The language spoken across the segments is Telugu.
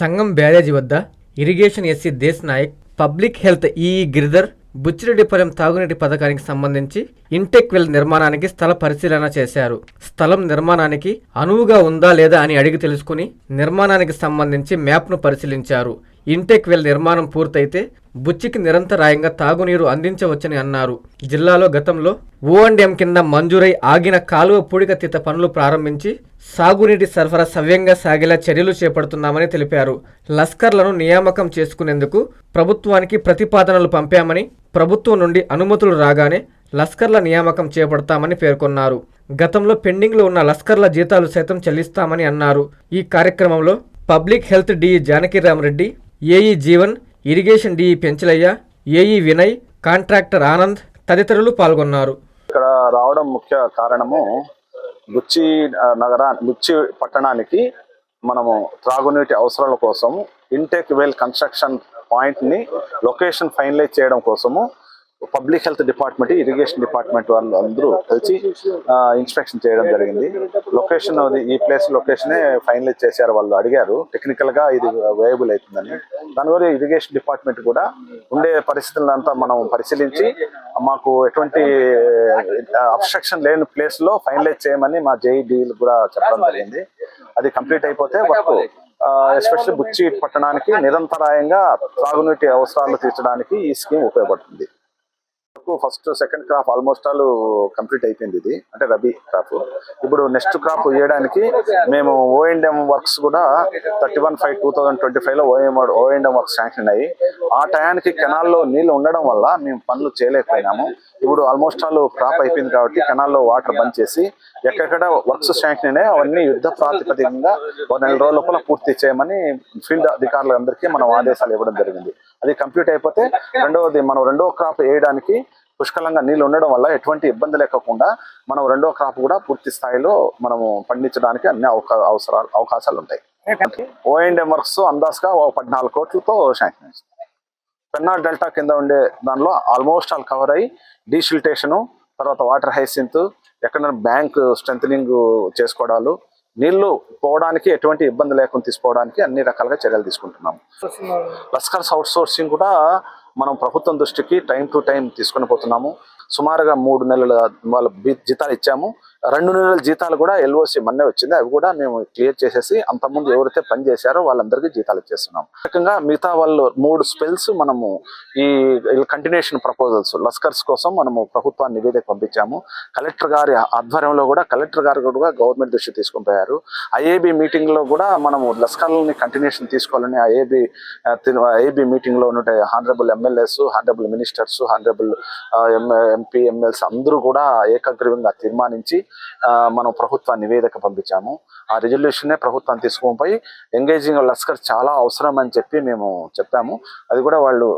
సంగం బ్యారేజీ వద్ద irrigation SE Desh Naik public health EE Giridhar Buchireddypuram తాగునీటి పథకానికి సంబంధించి ఇంటెక్ వెల్ నిర్మాణానికి స్థల పరిశీలన చేశారు. స్థలం నిర్మాణానికి అనువుగా ఉందా లేదా అని అడిగి తెలుసుకుని నిర్మాణానికి సంబంధించి మ్యాప్ను పరిశీలించారు. ఇంటెక్ వెల్ నిర్మాణం పూర్తయితే బుచ్చికి నిరంతరాయంగా తాగునీరు అందించవచ్చని అన్నారు. జిల్లాలో గతంలో ఓ కింద మంజూరై ఆగిన కాలువ పూడికతీత పనులు ప్రారంభించి సాగునీటి సరఫరా సవ్యంగా సాగేలా చర్యలు చేపడుతున్నామని తెలిపారు. లస్కర్లను నియామకం చేసుకునేందుకు ప్రభుత్వానికి ప్రతిపాదనలు పంపామని ప్రభుత్వం నుండి అనుమతులు రాగానే లస్కర్ల నియామకం చేపడతామని పేర్కొన్నారు. గతంలో పెండింగ్లో ఉన్న లస్కర్ల జీతాలు సైతం చెల్లిస్తామని అన్నారు. ఈ కార్యక్రమంలో public health DE Janakiramareddy AE Jeevan irrigation DE Penchalaiah AE Vinay contractor Anand తదితరులు పాల్గొన్నారు. ఇక్కడ రావడం ముఖ్య కారణము బుచ్చి నగరా బుచ్చి పట్టణానికి మనము త్రాగునీటి అవసరాల కోసం ఇంటెక్ వెల్ కన్స్ట్రక్షన్ పాయింట్ని లొకేషన్ ఫైనలైజ్ చేయడం కోసము public health department irrigation department వాళ్ళు అందరూ కలిసి ఇన్స్పెక్షన్ చేయడం జరిగింది. లొకేషన్ ఈ ప్లేస్ లొకేషనే ఫైనలైజ్ చేశారు వాళ్ళు అడిగారు. టెక్నికల్గా ఇది వేయబుల్ అవుతుందని. దాని వల్ల ఇరిగేషన్ డిపార్ట్మెంట్ కూడా ఉండే పరిస్థితులంతా మనం పరిశీలించి మాకు ఎటువంటి అబ్స్ట్రక్షన్ లేని ప్లేస్లో ఫైనలైజ్ చేయమని మా జేఈడీలు కూడా చెప్పడం జరిగింది. అది కంప్లీట్ అయిపోతే వర్క్ ఎస్పెషల్లీ బుచ్చి పట్టణానికి నిరంతరాయంగా తాగునీటి అవసరాలు తీర్చడానికి ఈ స్కీమ్ ఉపయోగపడుతుంది. First second crop almost all complete అయిపోయింది ఇది. అంటే రబీ క్రాప్. ఇప్పుడు నెక్స్ట్ క్రాప్ వేయడానికి మేము ఓఎండ్ఎం వర్క్స్ కూడా thirty one five two thousand twenty ఫైవ్లో OM O and M works sanction అయ్యి ఆ టయానికి కెనాల్లో నీళ్ళు ఉండడం వల్ల మేము పనులు చేయలేకపోయినాము. ఇప్పుడు ఆల్మోస్ట్ ఆల్ క్రాప్ అయిపోయింది కాబట్టి కెనాల్లో వాటర్ బంద్ చేసి ఎక్కడెక్కడ వర్క్స్ శాంక్షన్ అయినా అవన్నీ యుద్ధ ప్రాతిపదికంగా ఒక నెల రోజుల లోపల పూర్తి చేయమని ఫీల్డ్ అధికారులందరికీ మనం ఆదేశాలు ఇవ్వడం జరిగింది. అది కంప్లీట్ అయిపోతే రెండవది మనం రెండో క్రాప్ వేయడానికి పుష్కలంగా నీళ్ళు ఉండడం వల్ల ఎటువంటి ఇబ్బంది లేకుండా మనం రెండో క్రాప్ కూడా పూర్తి స్థాయిలో మనము పండించడానికి అన్ని అవకా అవసరాలు అవకాశాలు ఉంటాయి. ఓఎండ్ఎం వర్క్స్ అందాజ్గా ఒక పద్నాలుగు కోట్లతో శాంక్షన్ పెన్నా డెల్టా కింద ఉండే దానిలో ఆల్మోస్ట్ ఆల్ కవర్ అయ్యి డీసిల్టేషను తర్వాత వాటర్ హైసింత్ ఎక్కడైనా బ్యాంక్ స్ట్రెంథనింగ్ చేసుకోవడాలు నీళ్ళు పోవడానికి ఎటువంటి ఇబ్బంది లేకుండా తీసుకోవడానికి అన్ని రకాలుగా చర్యలు తీసుకుంటున్నాము. లస్కర్స్ అవుట్ సోర్సింగ్ కూడా మనం ప్రభుత్వం దృష్టికి టైం టు టైం తీసుకొని పోతున్నాము. సుమారుగా మూడు నెలల వాళ్ళ జీతాలు ఇచ్చాము. రెండు నెలల జీతాలు కూడా ఎల్ఓసి మొన్నే వచ్చింది. అవి కూడా మేము క్లియర్ చేసేసి అంతకుముందు ఎవరైతే పని చేశారో వాళ్ళందరికీ జీతాలు ఇచ్చేస్తున్నాం. రకంగా మిగతా వాళ్ళు మూడు స్పెల్స్ మనము ఈ కంటిన్యూషన్ ప్రపోజల్స్ లస్కర్స్ కోసం మనము ప్రభుత్వాన్ని నివేదిక పంపించాము. కలెక్టర్ గారి ఆధ్వర్యంలో కూడా కలెక్టర్ గారు కూడా గవర్నమెంట్ దృష్టి తీసుకుని పోయారు. ఐఏబి మీటింగ్లో కూడా మనము లస్కర్లని కంటిన్యూషన్ తీసుకోవాలని ఐఏబి ఐఏబి మీటింగ్లో honourable honourable MLAs honourable ministers honourable MP MLAs అందరూ కూడా ఏకగ్రీవంగా తీర్మానించి మనం ప్రభుత్వ నివేదిక పంపించాము. ఆ రిజల్యూషన్నే ప్రభుత్వం తీసుకొని ఎంగేజింగ్ లస్కర్ చాలా అవసరం అని చెప్పి మేము చెప్పాము. అది కూడా వాళ్ళు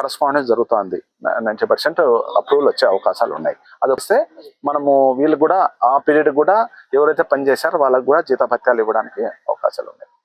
కరస్పాండెన్స్ జరుగుతోంది. నైంటీ పర్సెంట్ అప్రూవల్ వచ్చే అవకాశాలు ఉన్నాయి. అది వస్తే మనము వీళ్ళు కూడా ఆ పీరియడ్ కూడా ఎవరైతే పనిచేశారో వాళ్ళకు కూడా జీతభత్యాలు ఇవ్వడానికి అవకాశాలు ఉన్నాయి.